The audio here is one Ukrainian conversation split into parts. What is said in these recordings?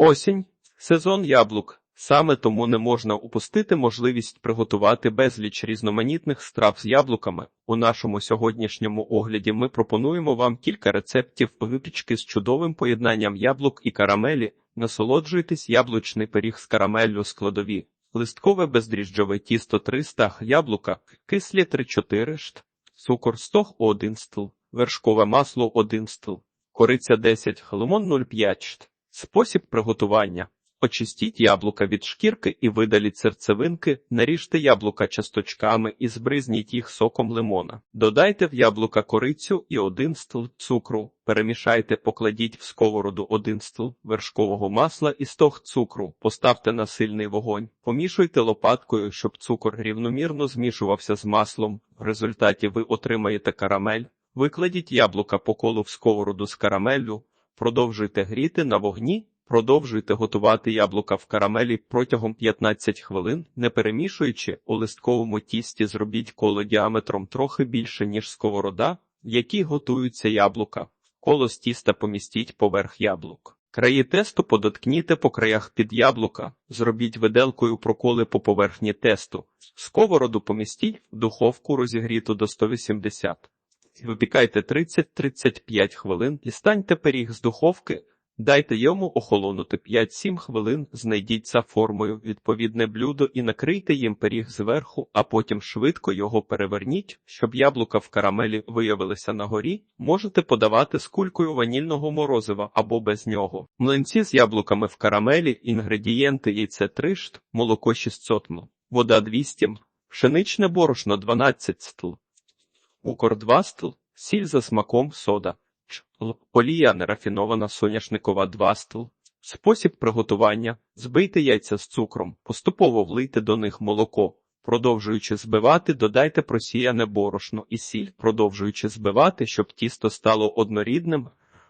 Осінь сезон яблук. Саме тому не можна упустити можливість приготувати безліч різноманітних страв з яблуками. У нашому сьогоднішньому огляді ми пропонуємо вам кілька рецептів випічки з чудовим поєднанням яблук і карамелі. Насолоджуйтесь яблучний пиріг з карамеллю складові. Листкове бездріжджове тісто 300 яблука, кислі 3-4 шт, цукор 100 1 стл, вершкове масло 1 стл, кориця 10 г, лимон 0,5 шт. Спосіб приготування. Очистіть яблука від шкірки і видаліть серцевинки, наріжте яблука часточками і збризніть їх соком лимона. Додайте в яблука корицю і один стл цукру. Перемішайте, покладіть в сковороду один стл вершкового масла і стог цукру. Поставте на сильний вогонь. Помішуйте лопаткою, щоб цукор рівномірно змішувався з маслом. В результаті ви отримаєте карамель. Викладіть яблука по колу в сковороду з карамеллю. Продовжуйте гріти на вогні. Продовжуйте готувати яблука в карамелі протягом 15 хвилин, не перемішуючи, у листковому тісті зробіть коло діаметром трохи більше, ніж сковорода, в якій готуються яблука. Коло з тіста помістіть поверх яблук. Краї тесту подоткніте по краях під яблука, зробіть виделкою проколи по поверхні тесту. Сковороду помістіть в духовку розігріту до 180. Випікайте 30-35 хвилин, дістаньте пиріг з духовки. Дайте йому охолонути 5-7 хвилин, знайдіть за формою відповідне блюдо і накрийте їм пиріг зверху, а потім швидко його переверніть, щоб яблука в карамелі виявилися на горі. Можете подавати з кулькою ванільного морозива або без нього. Млинці з яблуками в карамелі, інгредієнти яйце 3 шт, молоко 600 м, вода 200 м, пшеничне борошно 12 стл, укор 2 стл, сіль за смаком сода. Л. Олія нерафінована соняшникова 2 стл. Спосіб приготування. Збийте яйця з цукром, поступово влийте до них молоко. Продовжуючи збивати, додайте просіяне борошно і сіль, продовжуючи збивати, щоб тісто стало однорідним.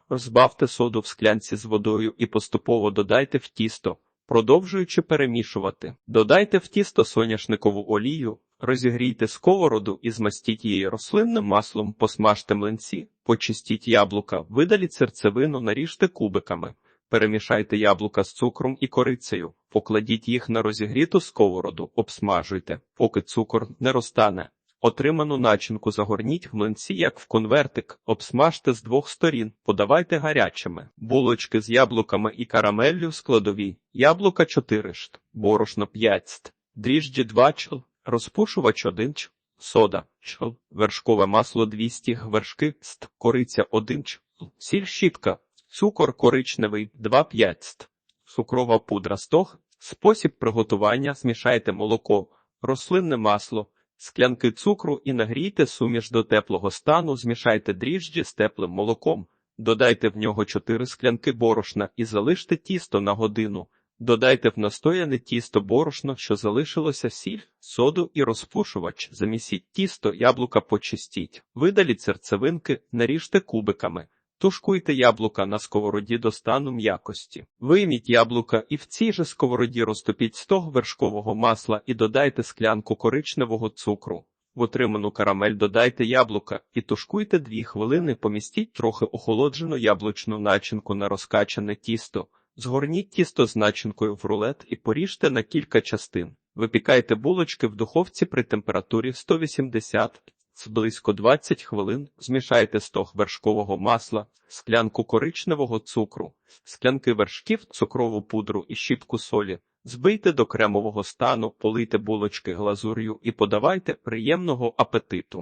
Розбавте соду в склянці з водою і поступово додайте в тісто, продовжуючи перемішувати. Додайте в тісто соняшникову олію, Розігрійте сковороду і змастіть її рослинним маслом, посмажте млинці, почистіть яблука, видаліть серцевину, наріжте кубиками, перемішайте яблука з цукром і корицею, покладіть їх на розігріту сковороду, обсмажуйте, поки цукор не розтане. Отриману начинку загорніть в млинці, як в конвертик, обсмажте з двох сторін, подавайте гарячими, булочки з яблуками і карамеллю складові, яблука 4 шт, борошно 5 ст, дріжджі 2 чл, Розпушувач 1 ч, сода, чл, вершкове масло 200 г, вершки, ст, кориця 1 ч, сіль щітка, цукор коричневий 2,5 ст, цукрова пудра 100 г. Спосіб приготування змішайте молоко, рослинне масло, склянки цукру і нагрійте суміш до теплого стану, змішайте дріжджі з теплим молоком, додайте в нього 4 склянки борошна і залиште тісто на годину. Додайте в настояне тісто борошно, що залишилося сіль, соду і розпушувач. Замісіть тісто, яблука почистіть, видаліть серцевинки, наріжте кубиками, тушкуйте яблука на сковороді до стану м'якості. Вийміть яблука і в цій же сковороді розтопіть стог вершкового масла і додайте склянку коричневого цукру. В отриману карамель додайте яблука і тушкуйте 2 хвилини, помістіть трохи охолоджену яблучну начинку на розкачане тісто. Згорніть тісто з начинкою в рулет і поріжте на кілька частин. Випікайте булочки в духовці при температурі 180 з близько 20 хвилин. Змішайте стог вершкового масла, склянку коричневого цукру, склянки вершків, цукрову пудру і щіпку солі. Збийте до кремового стану, полийте булочки глазур'ю і подавайте приємного апетиту.